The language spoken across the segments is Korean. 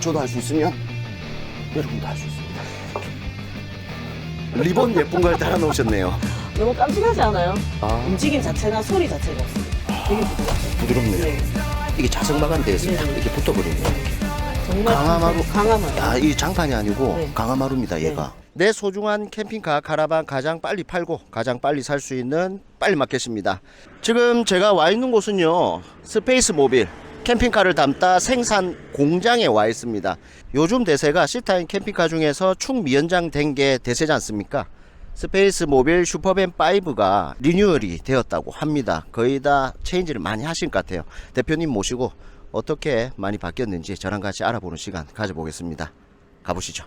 저도 할 수 있으면 여러분도 할 수 있습니다. 리본 예쁜 걸 달아 놓으셨네요. 너무 깜찍하지 않아요? 아, 움직임 자체나 소리 자체가. 되게 부드럽죠. 부드럽네요. 네. 이게 자석마감 되어 있습니다. 네. 이렇게 붙어버리네요. 정말 강화마루. 강화마루. 야, 이 장판이 아니고 네. 강화마루입니다, 얘가. 내 소중한 캠핑카 카라반 가장 빨리 팔고 가장 빨리 살 수 있는 빨리 마켓입니다. 지금 제가 와 있는 곳은요. 스페이스 모빌 캠핑카를 담다 생산 공장에 와 있습니다. 요즘 대세가 C타임 캠핑카 중에서 충미연장 된 게 대세지 않습니까? 스페이스 모빌 슈퍼밴 5가 리뉴얼이 되었다고 합니다. 거의 다 체인지를 많이 하신 것 같아요. 대표님 모시고 어떻게 많이 바뀌었는지 저랑 같이 알아보는 시간 가져보겠습니다. 가보시죠.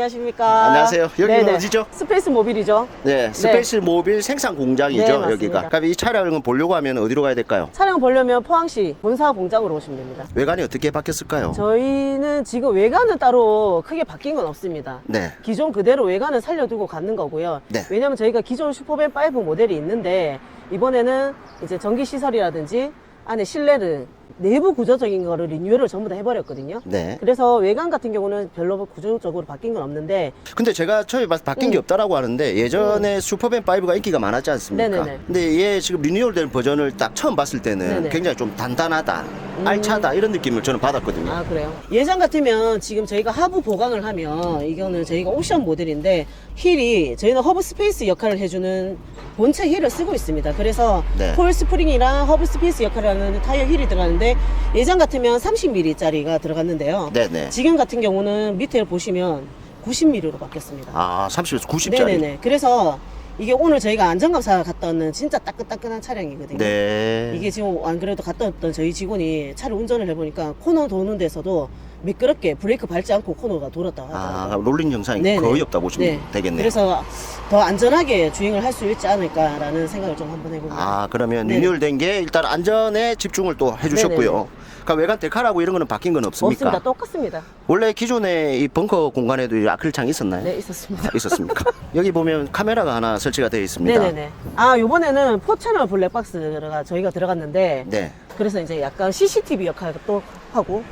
안녕하십니까. 안녕하세요. 여기는 네네. 어디죠? 스페이스 모빌이죠. 네, 스페이스 모빌 생산 공장이죠, 네, 맞습니다. 여기가. 그럼 이 차량을 보려고 하면 어디로 가야 될까요? 촬영 보려면 포항시 본사 공장으로 오시면 됩니다. 외관이 어떻게 바뀌었을까요? 저희는 지금 외관은 따로 크게 바뀐 건 없습니다. 네. 기존 그대로 외관은 살려두고 가는 거고요. 네. 왜냐면 저희가 기존 슈퍼밴 5 모델이 있는데 이번에는 이제 전기 시설이라든지 안에 실내를 내부 구조적인 거를 리뉴얼을 전부 다 해버렸거든요. 네. 그래서 외관 같은 경우는 별로 구조적으로 바뀐 건 없는데 근데 제가 처음에 봐서 바뀐 게 음. 없다라고 하는데 예전에 슈퍼밴 5가 인기가 많았지 않습니까? 네네네. 근데 얘 지금 리뉴얼된 버전을 딱 처음 봤을 때는 네네. 굉장히 좀 단단하다, 알차다 이런 느낌을 저는 받았거든요. 아 그래요? 예전 같으면 지금 저희가 하부 보강을 하면 이거는 저희가 옵션 모델인데 힐이 저희는 허브 스페이스 역할을 해주는 본체 힐을 쓰고 있습니다. 그래서 네. 폴 스프링이랑 허브 스페이스 역할을 하는 타이어 힐이 들어가는데 예전 같으면 30mm짜리가 들어갔는데요. 네네. 지금 같은 경우는 밑에 보시면 90mm로 바뀌었습니다. 아, 30에서 90짜리. 네네네. 그래서 이게 오늘 저희가 안전감사 갔다 왔는 진짜 따끈따끈한 차량이거든요. 네. 이게 지금 안 그래도 갔다 왔던 저희 직원이 차를 운전을 해보니까 코너 도는 데서도 미끄럽게 브레이크 밟지 않고 코너가 돌았다 아, 하더라고요. 롤링 영상이 네네. 거의 없다 보시면 네. 되겠네요. 그래서 더 안전하게 주행을 할 수 있지 않을까라는 생각을 좀 한번 해봅니다. 아, 그러면 네네. 리뉴얼된 게 일단 안전에 집중을 또 해주셨고요. 네네네. 그러니까 외관 데칼하고 이런 거는 바뀐 건 없습니까? 없습니다. 똑같습니다. 원래 기존에 이 벙커 공간에도 이 아크릴창 있었나요? 네, 있었습니다. 있었습니까? 여기 보면 카메라가 하나 설치가 되어 있습니다. 네네네. 아, 요번에는 포채널 블랙박스가 저희가 들어갔는데 네. 그래서 이제 약간 CCTV 역할을 또 하고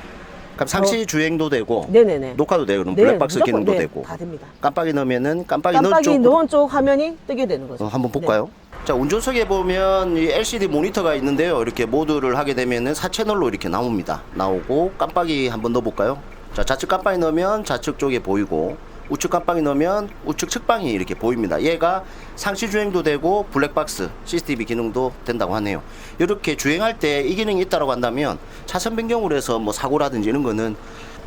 그럼 상시 주행도 되고 네네네. 녹화도 되고 그럼 네, 블랙박스 무조건, 기능도 네, 되고 다 됩니다. 깜빡이 넣으면은 깜빡이, 넣은 깜빡이 쪽 넣은 쪽 화면이 뜨게 되는 거죠. 어, 한번 볼까요? 자 운전석에 보면 이 LCD 모니터가 있는데요. 이렇게 모드를 하게 되면은 4채널로 이렇게 나옵니다. 나오고 깜빡이 한번 넣어볼까요? 자 좌측 깜빡이 넣으면 좌측 쪽에 보이고 우측 깜빡이 넣으면 우측 측방이 이렇게 보입니다. 얘가 상시 주행도 되고 블랙박스 CCTV 기능도 된다고 하네요. 이렇게 주행할 때 이 기능이 있다고 한다면 차선 변경으로 해서 뭐 사고라든지 이런 거는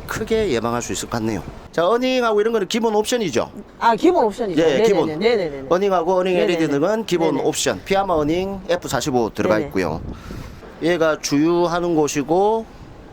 크게 예방할 수 있을 것 같네요. 자 어닝하고 이런 거는 기본 옵션이죠. 아, 기본 옵션이죠. 예, 네네네. 기본. 네네네. 어닝하고 어닝 네네네. LED 등은 기본 네네. 옵션. 피아마 어닝 F45 들어가 네네. 있고요. 얘가 주유하는 곳이고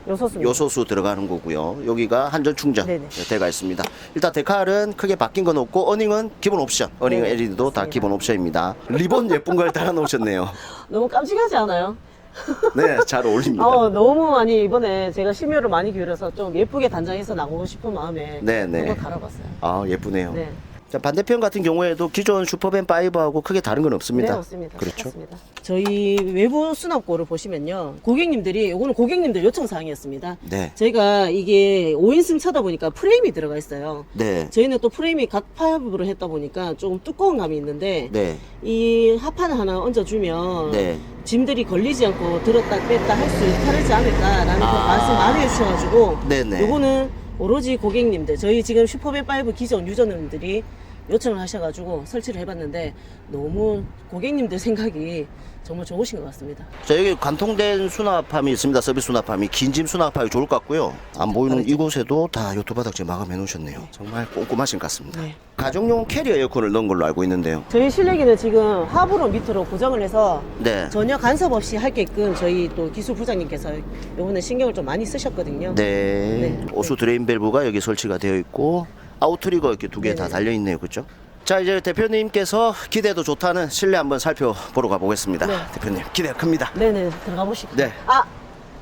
요소수입니다. 요소수 들어가는 거고요. 여기가 한전 충전 네네. 대가 있습니다. 일단 데칼은 크게 바뀐 건 없고 어닝은 기본 옵션. 어닝 네네. LED도 다 맞습니다. 기본 옵션입니다. 리본 예쁜 걸 달아 놓으셨네요. 너무 깜찍하지 않아요? 네, 잘 어울립니다. 어, 너무 많이 이번에 제가 심혈을 많이 기울여서 좀 예쁘게 단장해서 나오고 싶은 마음에 네네. 한번 달아봤어요. 아, 예쁘네요. 네. 자, 반대편 같은 경우에도 기존 슈퍼밴 5하고 크게 다른 건 없습니다. 네, 없습니다. 그렇죠. 똑같습니다. 저희 외부 수납고를 보시면요. 고객님들이, 요거는 고객님들 요청 사항이었습니다. 네. 저희가 이게 5인승 차다 보니까 프레임이 들어가 있어요. 네. 저희는 또 프레임이 각파업으로 했다 보니까 좀 두꺼운 감이 있는데 네. 이 하판을 하나 얹어 주면 네. 짐들이 걸리지 않고 들었다 뺐다 할 수 있지 않을까라는 아. 그 말씀 많이 해주셔가지고 네네. 요거는 오로지 고객님들 저희 지금 슈퍼맨 5 기존 유저님들이 요청을 하셔가지고 설치를 해봤는데 너무 고객님들 생각이 정말 좋으신 것 같습니다. 자 여기 관통된 수납함이 있습니다. 서비스 수납함이 긴짐 수납하기 좋을 것 같고요. 안 보이는. 이곳에도 다 요트 바닥재 마감해 놓으셨네요. 정말 꼼꼼하신 것 같습니다. 네. 가정용 캐리어 에어컨을 넣은 걸로 알고 있는데요. 저희 실내기는 지금 하부로 밑으로 고정을 해서 네. 전혀 간섭 없이 할게끔 저희 또 기술 부장님께서 이번에 신경을 좀 많이 쓰셨거든요. 네. 네. 오수 드레인 밸브가 여기 설치가 되어 있고 아웃트리거 이렇게 두 개다 네네. 달려 있네요. 그렇죠? 자 이제 대표님께서 기대도 좋다는 실내 한번 살펴보러 가보겠습니다. 네. 대표님 기대가 큽니다. 네네 들어가 보시고. 네. 아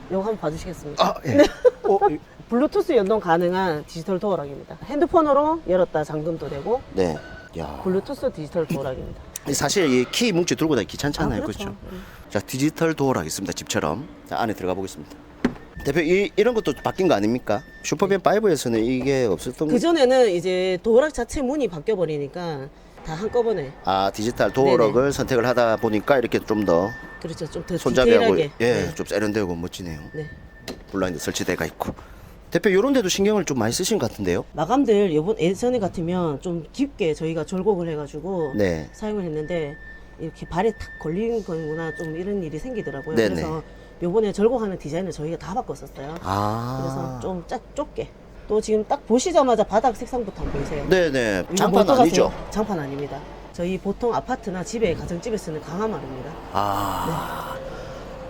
이거 한번 봐주시겠습니까? 아 예. 어, 이- 블루투스 연동 가능한 디지털 도어락입니다. 핸드폰으로 열었다 잠금도 되고 네. 야. 블루투스 디지털 도어락입니다. 사실 이 키 뭉치 들고 다니기 귀찮잖아요. 아, 그렇죠. 그렇죠. 음. 자, 디지털 도어락 있습니다. 집처럼. 자, 안에 들어가 보겠습니다. 대표 이, 이런 것도 바뀐 거 아닙니까? 슈퍼밴 5에서는 이게 없었던 그 전에는 이제 도어락 자체 문이 바뀌어 버리니까 다 한꺼번에 아, 디지털 도어락을 선택을 하다 보니까 이렇게 좀 더 그렇죠. 좀 더 손잡이하고 디테일하게. 예, 네. 좀 세련되고 멋지네요. 네. 블라인드 설치대가 있고. 대표 요런 데도 신경을 좀 많이 쓰신 것 같은데요. 마감들 요번 예전에 같으면 좀 깊게 저희가 절곡을 해가지고 네. 사용을 했는데 이렇게 발에 탁 걸리는 거나 좀 이런 일이 생기더라고요. 네네. 그래서 요번에 절곡하는 디자인을 저희가 다 바꿨었어요. 아. 그래서 좀짝 좁게. 또 지금 딱 보시자마자 바닥 색상부터 한번 보이세요. 네네. 장판 뭐 아니죠? 장판 아닙니다. 저희 보통 아파트나 집에 가정집에 쓰는 강화마루입니다. 아.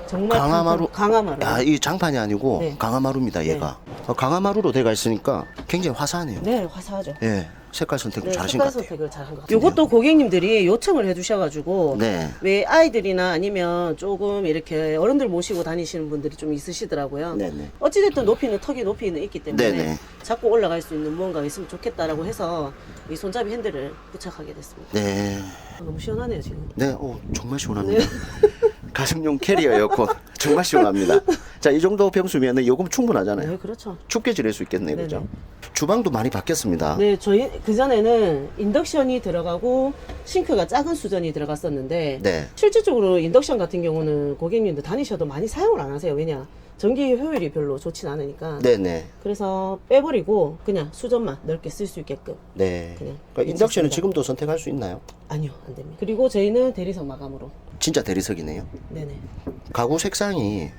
정말 강화마루. 강화- 강화마루. 야, 이 장판이 아니고 네. 강화마루입니다, 얘가. 어, 강화마루로 돼가 있으니까 굉장히 화사하네요. 네, 화사하죠. 예. 색깔 선택도 네, 잘하신 색깔 것 같아요. 선택을 잘한 것 같아요. 이것도 고객님들이 요청을 해주셔가지고 네. 왜 아이들이나 아니면 조금 이렇게 어른들 모시고 다니시는 분들이 좀 있으시더라고요. 네네. 어찌됐든 높이는 턱이 높이는 있기 때문에 네네. 자꾸 올라갈 수 있는 무언가가 있으면 좋겠다라고 해서 이 손잡이 핸들을 부착하게 됐습니다. 네. 아, 너무 시원하네요 지금. 네, 오, 정말 시원합니다. 가슴용 캐리어 에어컨 정말 시원합니다. 자, 이 정도 평수면은 요금 충분하잖아요. 네, 그렇죠. 춥게 지낼 수 있겠네요, 네네. 주방도 많이 바뀌었습니다. 네, 저희 그 전에는 인덕션이 들어가고 싱크가 작은 수전이 들어갔었는데 네. 실질적으로 인덕션 같은 경우는 고객님들 다니셔도 많이 사용을 안 하세요. 왜냐? 전기 효율이 별로 좋진 않으니까. 네네. 그래서 빼버리고 그냥 수전만 넓게 쓸 수 있게끔. 네. 그냥 그러니까 인덕션은. 지금도 선택할 수 있나요? 아니요, 안 됩니다. 그리고 저희는 대리석 마감으로. 진짜 대리석이네요. 네네. 가구 색상이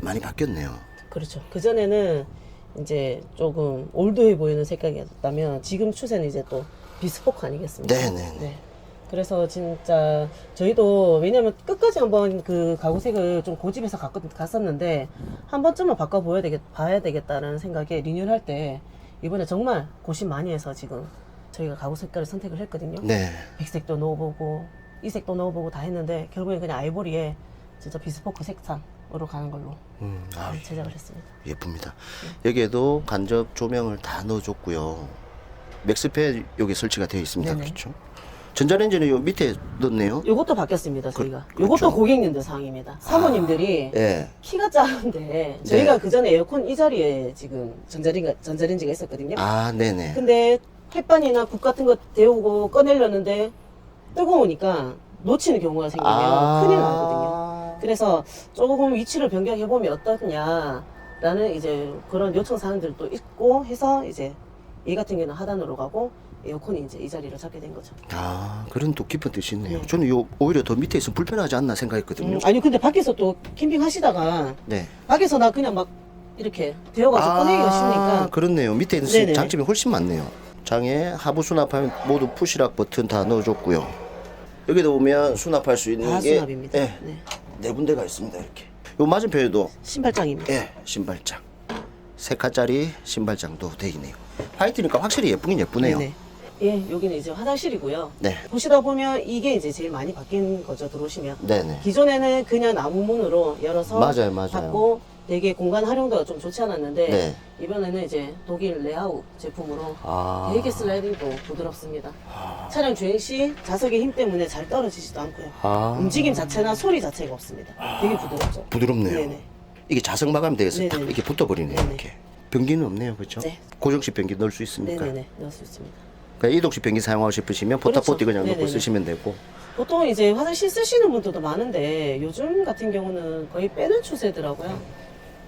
많이 바뀌었네요. 그렇죠. 그 전에는 이제 조금 올드해 보이는 색깔이었다면 지금 추세는 이제 또 비스포크 아니겠습니까? 네네네. 네. 그래서 진짜 저희도 왜냐면 끝까지 한번 그 가구색을 좀 고집해서 갔, 갔었는데 한 번쯤은 바꿔 보야 되겠, 봐야 되겠다라는 생각에 리뉴얼할 때 이번에 정말 고심 많이 해서 지금 저희가 가구 색깔을 선택을 했거든요. 네. 백색도 넣어보고 이 색도 넣어보고 다 했는데 결국엔 그냥 아이보리에 진짜 비스포크 색상 으로 가는 걸로 음, 아, 제작을 했습니다. 예쁩니다. 여기에도 간접 조명을 다 넣어줬고요. 맥스패 여기 설치가 되어 있습니다. 네네. 그렇죠. 전자레인지는 요 밑에 넣네요. 요것도 바뀌었습니다, 저희가. 그렇죠. 요것도 고객님들 사항입니다. 사모님들이 예. 키가 작은데 저희가 그 전에 에어컨 이 자리에 지금 전자레인가, 전자레인지가 있었거든요. 아, 네네. 근데 햇반이나 국 같은 거 데우고 꺼내려는데 뜨거우니까 놓치는 경우가 생기면 아. 큰일 나거든요. 그래서 조금 위치를 변경해 보면 어떠냐라는 이제 그런 요청 사항들도 있고 해서 이제 얘 같은 경우는 하단으로 가고 에어컨이 이제 이 자리를 잡게 된 거죠. 아, 그런 또 깊은 뜻이 있네요. 네. 저는 요 오히려 더 밑에 있으면 불편하지 않나 생각했거든요. 음, 아니 근데 밖에서 또 캠핑 하시다가 네. 밖에서 나 그냥 막 이렇게 데워가지고 꺼내기가 쉬우니까 그렇네요. 밑에 있는. 장점이 훨씬 많네요. 장에 하부 수납하면 모두 푸시락 버튼 다 넣어줬고요. 여기도 보면 수납할 수 있는 다 게 수납입니다. 예, 네. 네 군데가 있습니다. 이렇게. 요 맞은편에도 신발장입니다. 예, 신발장. 세 칸짜리 신발장도 돼 있네요. 화이트니까 확실히 예쁘긴 예쁘네요. 네네. 예, 여기는 이제 화장실이고요. 네. 보시다 보면 이게 이제 제일 많이 바뀐 거죠, 들어오시면. 네네. 기존에는 그냥 나무 문으로 열어서 맞아요, 맞아요. 받고 되게 공간 활용도가 좀 좋지 않았는데 네. 이번에는 이제 독일 레아우 제품으로 아. 되게 슬라이딩도 부드럽습니다. 차량 주행 시 자석의 힘 때문에 잘 떨어지지도 않고요. 아. 움직임 자체나 소리 자체가 없습니다. 되게 부드럽죠. 부드럽네요. 네네. 이게 자석 마감이 되어서 딱 네네네. 이렇게 붙어버리네요. 네네. 이렇게. 변기는 없네요, 그렇죠? 네. 고정식 변기 넣을 수 있습니까? 네네네. 넣을 수 있습니다. 그러니까 이독식 변기 사용하고 싶으시면 포타포티 그렇죠. 그냥 넣고 네네네. 쓰시면 되고. 보통 이제 화장실 쓰시는 분들도 많은데 요즘 같은 경우는 거의 빼는 추세더라고요.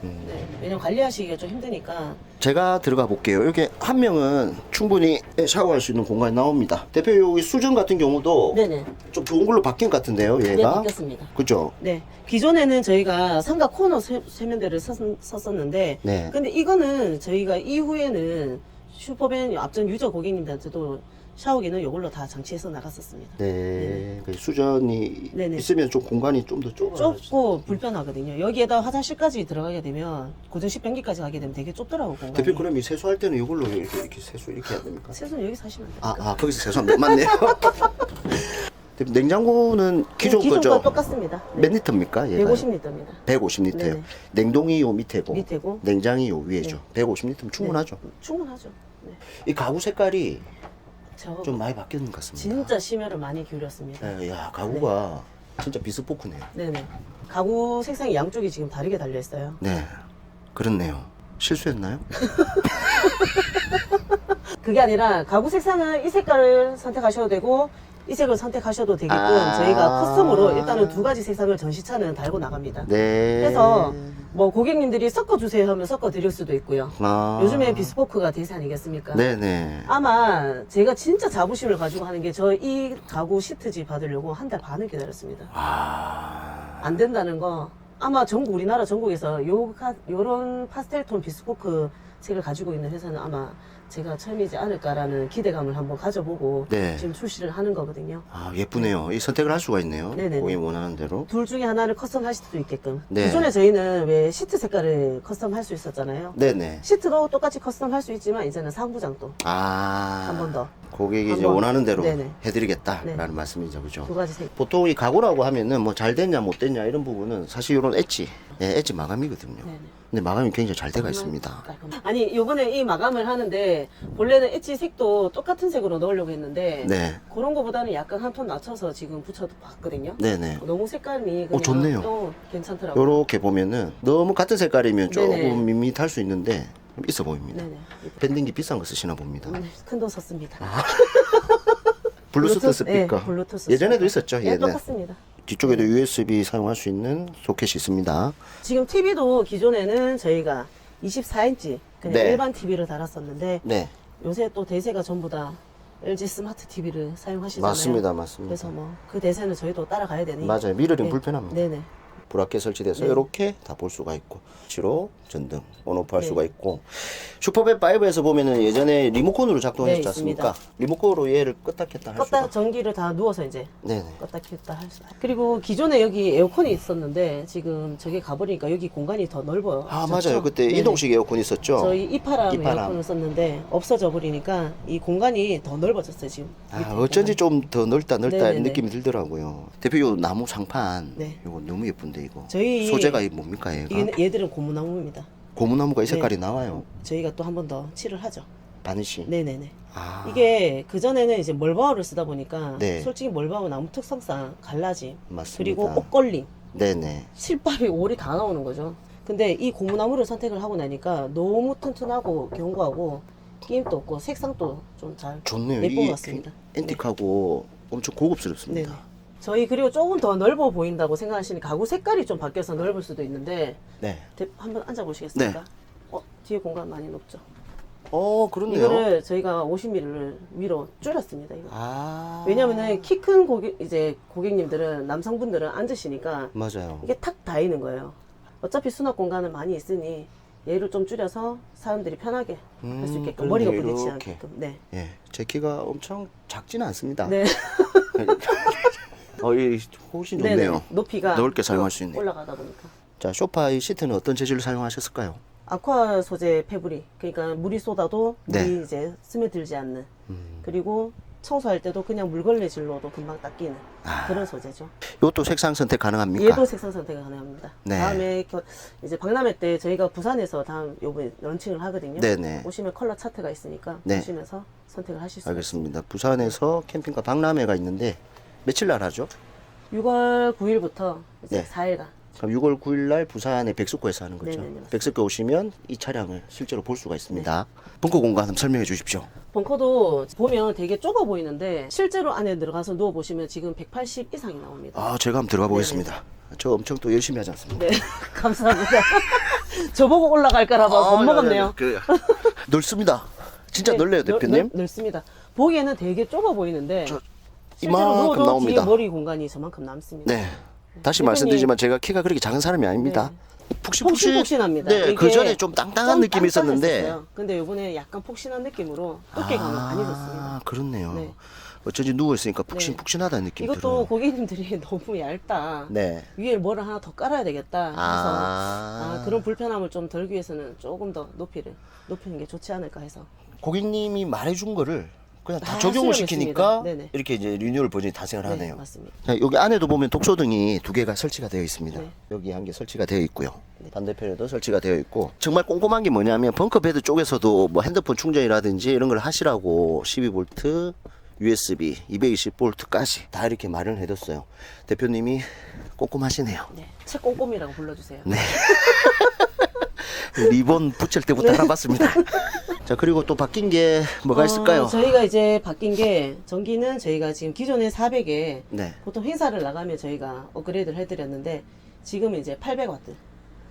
음. 네, 왜냐면 관리하시기가 좀 힘드니까. 제가 들어가 볼게요. 여기 한 명은 충분히 샤워할 수 있는 공간이 나옵니다. 대표 여기 수전 같은 경우도 네네. 좀 좋은 걸로 바뀐 것 같은데요, 네, 얘가. 바뀌었습니다. 그죠? 네. 기존에는 저희가 삼각 코너 세, 세면대를 썼, 썼었는데, 네. 근데 이거는 저희가 이후에는 슈퍼밴 앞전 유저 고객님들한테도 샤워기는 이걸로 다 장치해서 나갔었습니다. 네. 그 수전이 네네. 있으면 좀 공간이 좀 더 좁아. 좁고 불편하거든요. 여기에다 화장실까지 들어가게 되면 고정식 변기까지 가게 되면 되게 좁더라고요. 공간이. 대표 그럼 이 세수할 때는 이걸로 이렇게, 이렇게 세수 이렇게 해야 됩니까? 세수는 여기서 하시면 돼요. 아, 아 거기서 세수하면 맞네요. 대표 냉장고는 기존 기존 거죠? 거 똑같습니다. 몇 리터입니까? 얘가? 150리터입니다. 150리터요. 네네. 냉동이 요 밑에고, 밑에고. 냉장이 요 위에죠. 150리터면 충분하죠. 충분하죠. 네. 이 가구 색깔이 저좀 많이 바뀌는 것 같습니다. 진짜 심혈을 많이 기울였습니다. 예, 야 가구가 진짜 비스포크네요. 네네. 가구 색상이 양쪽이 지금 다르게 달려 있어요. 네, 그렇네요. 실수했나요? 그게 아니라 가구 색상은 이 색깔을 선택하셔도 되고 이 색을 선택하셔도 되게끔 아. 저희가 커스텀으로 일단은 두 가지 색상을 전시차는 달고 나갑니다. 네. 그래서 뭐 고객님들이 섞어주세요 하면 섞어드릴 수도 있고요. 아. 요즘에 비스포크가 대세 아니겠습니까? 네네. 아마 제가 진짜 자부심을 가지고 하는 게 저 이 가구 시트지 받으려고 한 달 반을 기다렸습니다. 아. 안 된다는 거 아마 전국 우리나라 전국에서 요 가, 요런 파스텔톤 비스포크 색을 가지고 있는 회사는 아마 제가 처음이지 않을까라는 기대감을 한번 가져보고 네. 지금 출시를 하는 거거든요. 아, 예쁘네요. 이 선택을 할 수가 있네요. 네네네. 고객이 원하는 대로. 둘 중에 하나를 커스텀 하실 수도 있게끔. 네. 기존에 저희는 왜 시트 색깔을 커스텀 할 수 있었잖아요. 네네. 시트도 똑같이 커스텀 할 수 있지만 이제는 상부장도 아. 한 번 더. 고객이 한 이제 번. 원하는 대로 네네. 해드리겠다라는 네. 말씀이죠, 그죠? 두 가지 색. 보통 이 가구라고 하면은 뭐 잘 됐냐 못 됐냐 이런 부분은 사실 이런 엣지, 예, 엣지 마감이거든요. 네네. 근데 마감이 굉장히 잘 돼가 있습니다. 깔끔. 아니 요번에 이 마감을 하는데 본래는 엣지 색도 똑같은 색으로 넣으려고 했는데 네, 그런 거보다는 약간 한 톤 낮춰서 지금 붙여도 봤거든요. 네네. 너무 색감이 그냥 어, 좋네요. 또 괜찮더라고요. 요렇게 보면은 너무 같은 색깔이면 조금 네네. 밋밋할 수 있는데 좀 있어 보입니다. 네네. 밴딩기 비싼 거 쓰시나 봅니다. 큰 돈 썼습니다. 블루투스 블루투스, 스피커. 네, 블루투스 예전에도. 있었죠. 네, 예, 네. 똑같습니다. 뒤쪽에도 USB 사용할 수 있는 소켓이 있습니다. 지금 TV도 기존에는 저희가 24인치 그냥 네. 일반 TV를 달았었는데 네, 요새 또 대세가 전부 다 LG 스마트 TV를 사용하시잖아요. 맞습니다, 맞습니다. 그래서 뭐 그 대세는 저희도 따라가야 되니. 맞아요. 미러링 네. 불편합니다. 네네. 브라켓 설치돼서 네. 이렇게 다 볼 수가 있고 시로 전등 온오프 할 네. 수가 있고 슈퍼백 5에서 보면은 예전에 리모컨으로 작동했지 네, 않습니까? 있습니다. 리모컨으로 얘를 껐다 켰다 할 껐다 수가 전기를 다 누워서 이제 네네 껐다 켰다 할 수. 그리고 기존에 여기 에어컨이 있었는데 지금 저기 가버리니까 여기 공간이 더 넓어요. 아 좋죠? 맞아요 그때 네네. 이동식 에어컨 있었죠 저희 이파람, 이파람. 에어컨을 썼는데 없어져 버리니까 이 공간이 더 넓어졌어요 지금. 아 어쩐지 좀 더 넓다 넓다 이런 네네네. 느낌이 들더라고요 대표 요 나무 상판 네. 이거 너무 예쁜데 이거 저희 소재가 이 뭡니까 얘가 공간. 얘들은 고무나무입니다. 고무나무가 이 네. 색깔이 나와요 저희가 또 한 번 더 칠을 하죠. 바니시 네네네. 아 이게 그 전에는 이제 멀바우를 쓰다 보니까 네. 솔직히 멀바우 나무 특성상 갈라짐 맞습니다 그리고 옷걸림 네네 실밥이 올이 다 나오는 거죠. 근데 이 고무나무를 선택을 하고 나니까 너무 튼튼하고 견고하고 끼임도 없고 색상도 좀 잘 좋네요 예쁜 것 같습니다. 앤틱하고 엄청 고급스럽습니다 네네. 저희 그리고 조금 더 넓어 보인다고 생각하시는 가구 색깔이 좀 바뀌어서 넓을 수도 있는데 네. 대- 한번 앉아 보시겠습니까? 네. 어 뒤에 공간 많이 높죠. 어 그렇네요 이거를 저희가 50mm를 위로 줄였습니다. 이거. 아 왜냐면은 키 큰 고객 이제 고객님들은 남성분들은 앉으시니까 맞아요. 이게 탁 닿이는 거예요. 어차피 수납 공간은 많이 있으니 얘를 좀 줄여서 사람들이 편하게 할수 음, 있게끔 머리가. 부딪히지. 않게끔. 네. 예, 제 키가 엄청 작지는 않습니다. 네. 어, 이 훨씬 네네. 좋네요. 높이가 넓게 사용할 수 있네요. 올라가다 보니까. 자, 소파 이 시트는 어떤 재질을 사용하셨을까요? 아쿠아 소재 페브리. 그러니까 물이 쏟아도 물이 네. 이제 스며들지 않는. 음. 그리고 청소할 때도 그냥 물걸레 질로도 금방 닦이는 아. 그런 소재죠. 이것도 색상 선택 가능합니까? 얘도 색상 선택이 가능합니다. 네. 다음에 겨- 이제 박람회 때 저희가 부산에서 다음 요번에 런칭을 하거든요. 네네. 보시면 컬러 차트가 있으니까 네. 보시면서 선택을 하실 수 있습니다. 알겠습니다. 부산에서 캠핑카 박람회가 있는데 며칠 날 하죠? 6월 9일부터 이제 네. 4일간 그럼 6월 9일 날 부산의 백석구에서 하는 거죠. 네네네, 맞습니다. 백석구 오시면 이 차량을 실제로 볼 수가 있습니다. 벙커 공간 한번 설명해 주십시오. 벙커도 보면 되게 좁아 보이는데 실제로 안에 들어가서 누워 보시면 지금 180 이상이 나옵니다. 아, 제가 한번 들어가 보겠습니다. 저 엄청 또 열심히 하지 않습니까? 네, 감사합니다. 저보고 올라갈까봐 아, 겁먹었네요. 그, 넓습니다. 진짜 네, 넓네요, 넓- 대표님. 넓- 넓습니다. 보기에는 되게 좁아 보이는데 저 실제로 이만큼 누워도 나옵니다. 머리 공간이 저만큼 남습니다. 네. 다시 대표님. 말씀드리지만 제가 키가 그렇게 작은 사람이 아닙니다. 푹신푹신. 폭신폭신합니다. 네, 이게 그 전에 좀 땅땅한 좀 느낌이 있었는데. 근데 이번에 약간 폭신한 느낌으로 두께감을 많이 줬습니다. 아, 그렇네요. 네. 어쩐지 누워 있으니까 푹신푹신하다는 느낌이 이것도 들어요. 고객님들이 너무 얇다. 네. 위에 뭐를 하나 더 깔아야 되겠다. 해서 아. 아, 그런 불편함을 좀 덜기 위해서는 조금 더 높이를 높이는 게 좋지 않을까 해서. 고객님이 말해준 거를 그냥 다 다 적용을 수렴했습니다. 시키니까 네네. 이렇게 이제 리뉴얼 버전이 탄생을 네, 하네요. 맞습니다. 자, 여기 안에도 보면 독소등이 두 개가 설치가 되어 있습니다. 네. 여기 한 개 설치가 되어 있고요. 네. 반대편에도 설치가 되어 있고 정말 꼼꼼한 게 뭐냐면 벙커베드 쪽에서도 뭐 핸드폰 충전이라든지 이런 걸 하시라고 12V, USB, 220V까지 다 이렇게 마련을 해뒀어요. 대표님이 꼼꼼하시네요. 네. 책 꼼꼼이라고 불러주세요. 네. 리본 붙일 때부터 알아봤습니다. 자 그리고 또 바뀐 게 뭐가 어, 있을까요? 저희가 이제 바뀐 게 전기는 저희가 지금 기존에 400에 네, 보통 행사를 나가면 저희가 업그레이드를 해드렸는데 지금은 이제 800와트,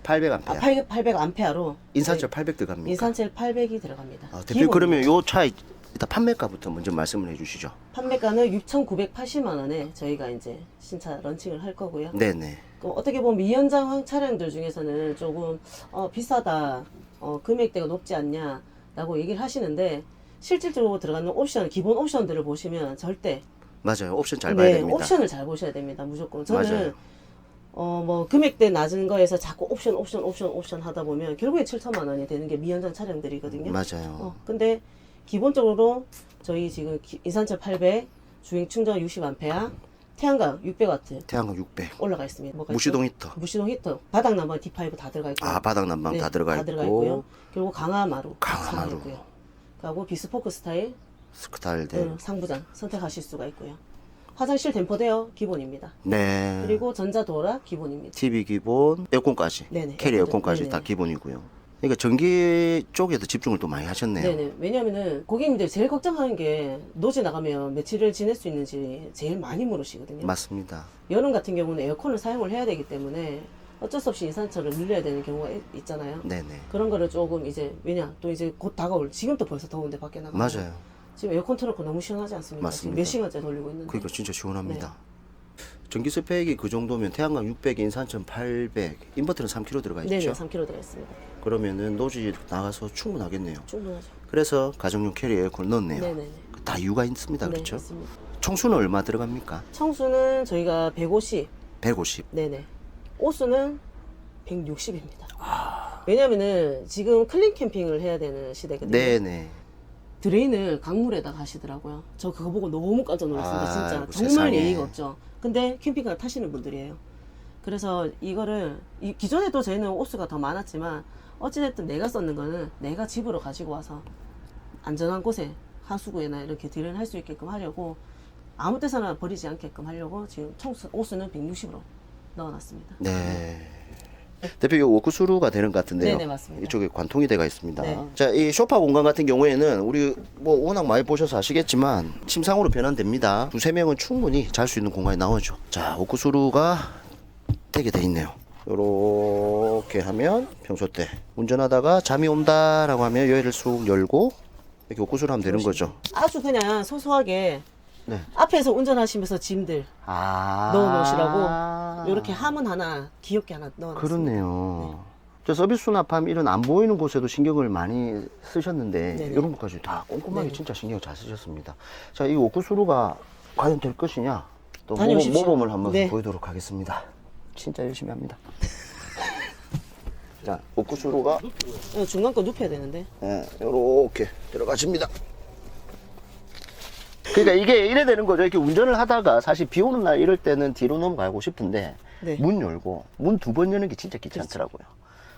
800A. 아 800, 800 암페어로 인산철 800 들어갑니까? 인산철 800이 들어갑니다. 아, 대표 기본. 그러면 요차 일단 판매가부터 먼저 말씀을 해주시죠. 판매가는 6,980만 원에 저희가 이제 신차 런칭을 할 거고요. 네네. 그 어떻게 보면 미연장 차량들 중에서는 조금 어, 비싸다, 어, 금액대가 높지 않냐 라고 얘기를 하시는데 실질적으로 들어가는 옵션, 기본 옵션들을 보시면 절대 맞아요. 옵션 잘 봐야 네, 됩니다. 옵션을 잘 보셔야 됩니다. 무조건. 저는 맞아요. 어 뭐 금액대 낮은 거에서 자꾸 옵션 옵션 옵션 옵션 하다 보면 결국에 7천만 원이 되는 게 미연장 차량들이거든요. 맞아요. 어, 근데 기본적으로 저희 지금 기- 인산철 800, 주행 충전 60A, 태양광 600W 태양광 600. 올라가 있습니다. 뭐가 무시동 있죠? 히터. 무시동 히터, 바닥 난방 D5 다 들어가 있고. 아 바닥 난방 네, 다 들어가 있고 있고요. 그리고 강화마루 강화마루. 있고요. 그리고 비스포크 스타일 스타일대. 응, 상부장 선택하실 수가 있고요. 화장실 댐퍼대요 기본입니다. 네. 그리고 전자도어라 기본입니다. TV 기본, 에어컨까지. 네네, 캐리 에어컨도- 에어컨까지 네네. 다 기본이고요. 그러니까 전기 쪽에도 집중을 또 많이 하셨네요. 네네. 왜냐면은 고객님들 제일 걱정하는 게 노지 나가면 며칠을 지낼 수 있는지 제일 많이 물으시거든요. 맞습니다. 여름 같은 경우는 에어컨을 사용을 해야 되기 때문에 어쩔 수 없이 인산철을 늘려야 되는 경우가 있- 있잖아요. 네네. 그런 거를 조금 이제 왜냐 또 이제 곧 다가올 지금도 벌써 더운데 밖에 나가 맞아요. 지금 에어컨 틀어놓고 너무 시원하지 않습니까? 맞습니다. 몇 시간째 돌리고 있는데 그러니까 진짜 시원합니다. 네. 전기 스펙이 그 정도면 태양광 600, 인산천 800, 인버터는 3kg 들어가 있죠. 네네 3kg 들어있습니다. 그러면은 노지 나가서 충분하겠네요. 충분하죠. 그래서 가정용 캐리 에어컨 넣었네요. 네네네. 다 이유가 있습니다. 네, 그렇죠? 맞습니다. 총수는 얼마 들어갑니까? 청수는 저희가 150, 150. 네네. 오수는 160입니다. 왜냐면은 지금 클린 캠핑을 해야 되는 시대거든요. 네네. 드레인을 강물에다가 하시더라고요. 저 그거 보고 너무 깜짝 놀랐습니다. 진짜 아이고, 정말 세상에. 예의가 없죠. 근데 캠핑카 타시는 분들이에요. 그래서 이거를 이 기존에도 저희는 오수가 더 많았지만 어찌됐든 내가 썼는 거는 내가 집으로 가지고 와서 안전한 곳에 하수구에나 이렇게 딜을 할 수 있게끔 하려고 아무 데서나 버리지 않게끔 하려고 지금 청수 오수는 160으로 넣어놨습니다. 네. 대표 요 워크스루가 되는 것 같은데요. 네네, 맞습니다. 이쪽에 관통이 돼가 있습니다. 네. 자, 이 소파 공간 같은 경우에는 우리 뭐 워낙 많이 보셔서 아시겠지만 침상으로 변환됩니다. 두세 명은 충분히 잘 수 있는 공간이 나오죠. 자, 워크스루가 되게 돼 있네요. 요렇게 하면 평소 때 운전하다가 잠이 온다라고 하면 여기를 쑥 열고 이렇게 워크스루 하면 되는 거죠. 아주 그냥 소소하게 네. 앞에서 운전하시면서 짐들 아. 넣어놓으시라고 이렇게 함은 하나 귀엽게 하나 넣어놨습니다. 그렇네요. 저 서비스 수납함 이런 안 보이는 곳에도 신경을 많이 쓰셨는데 네네. 이런 것까지 다 꼼꼼하게 네네. 진짜 신경 잘 쓰셨습니다. 자, 이 워크스루가 과연 될 것이냐? 또 모범. 모범을 한번 네. 보이도록 하겠습니다. 진짜 열심히 합니다. 자, 워크스루가 어, 중간 거 눕혀야 되는데. 예, 요렇게 들어가십니다. 그러니까 이게 이래 되는 거죠. 이렇게 운전을 하다가 사실 비 오는 날 이럴 때는 뒤로 넘어가고 싶은데 네. 문 열고 문 두 번 여는 게 진짜 귀찮더라고요.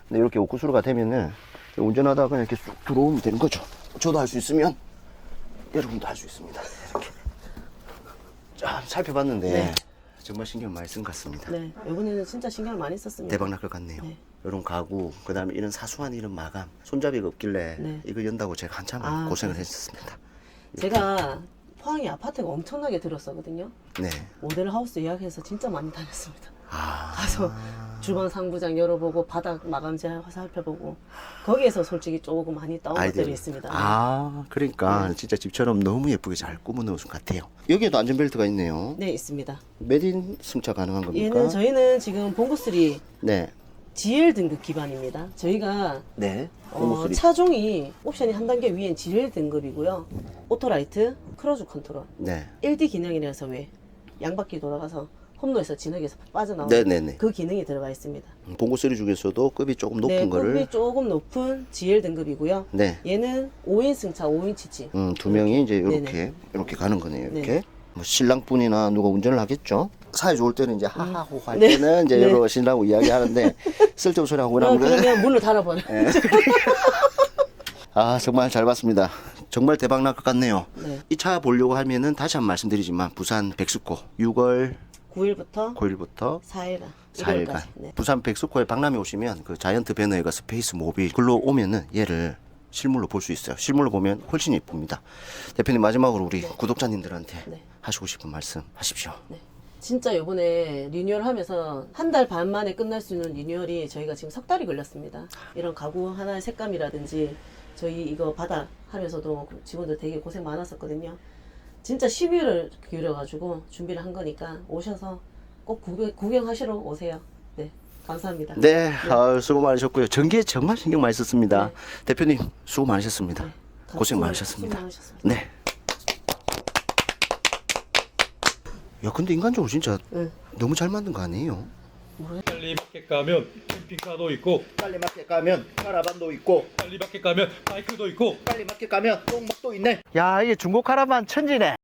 근데 이렇게 오크스루가 되면은 운전하다가 그냥 이렇게 쑥 들어오면 되는 거죠. 저도 할 수 있으면 여러분도 할 수 있습니다. 이렇게. 자, 살펴봤는데 네. 정말 신경 많이 쓴 것 같습니다. 네, 이번에는 진짜 신경을 많이 썼습니다. 대박 날 것 같네요. 네. 이런 가구, 그 다음에 이런 사소한 이런 마감, 손잡이가 없길래 네. 이거 연다고 제가 한참 아, 고생을 네. 했었습니다. 제가 포항에 아파트가 엄청나게 들었었거든요. 네. 모델 하우스 예약해서 진짜 많이 다녔습니다. 아, 가서 주방 상부장 열어보고 바닥 마감재 살펴보고 거기에서 솔직히 조금 많이 따온 것들이 있습니다. 아, 그러니까 진짜 집처럼 너무 예쁘게 잘 꾸며놓은 것 같아요. 여기에도 안전벨트가 있네요. 네, 있습니다. 매딘 승차 가능한 겁니까? 얘는 저희는 지금 봉구3 네. GL 등급 기반입니다. 저희가 네. 어. 차종이 옵션이 한 단계 위엔 GL 등급이고요. 오토라이트, 크루즈 컨트롤, 네. 1D 기능이라서 왜 양바퀴 돌아가서 홈로에서 진흙에서 빠져나오는 네네네. 그 기능이 들어가 있습니다. 봉고 3 중에서도 급이 조금 높은 네, 거를 급이 조금 높은 GL 등급이고요. 네. 얘는 5인 승차 5인 치치. 음, 두 명이 이제 이렇게 네네. 이렇게 가는 거네요. 이렇게. 뭐 신랑분이나 누가 운전을 하겠죠. 사이 좋을 때는 이제 하하호 할 네. 때는 이제 네. 여러 신랑하고 이야기하는데 쓸데없는 소리 하고 어, 나면 그러면 문을 닫아버려. 네. 아 정말 잘 봤습니다. 정말 대박 날 것 같네요. 네. 이 차 보려고 하면은 다시 한 번 말씀드리지만 부산 백수코 6월 9일부터 9일부터 4일간 4일간 1일까지. 네. 부산 백수코에 박람회 오시면 그 자이언트 배너가 스페이스 모빌 글로 오면은 얘를 실물로 볼 수 있어요. 실물로 보면 훨씬 예쁩니다. 대표님 마지막으로 우리 구독자님들한테 네. 하시고 싶은 말씀 하십시오. 진짜 요번에 리뉴얼 하면서 한 달 반 만에 끝날 수 있는 리뉴얼이 저희가 지금 석 달이 걸렸습니다. 이런 가구 하나의 색감이라든지 저희 이거 바다 하면서도 직원들 되게 고생 많았었거든요. 진짜 12일을 기울여가지고 준비를 한 거니까 오셔서 꼭 구경, 구경하시러 오세요. 네, 감사합니다. 네, 아, 수고 많으셨고요. 전기에 정말 신경 많이 썼습니다. 네. 대표님 수고 많으셨습니다. 네, 고생 많으셨습니다. 수고 많으셨습니다. 네. 야, 근데 인간적으로 진짜 응. 너무 잘 만든 거 아니에요? 빨리 마켓 가면 캠핑카도 있고 빨리 마켓 가면 카라반도 있고 빨리 마켓 가면 바이크도 있고 빨리 마켓 가면 똥막도 있네. 야, 이게 중고 카라반 천지네.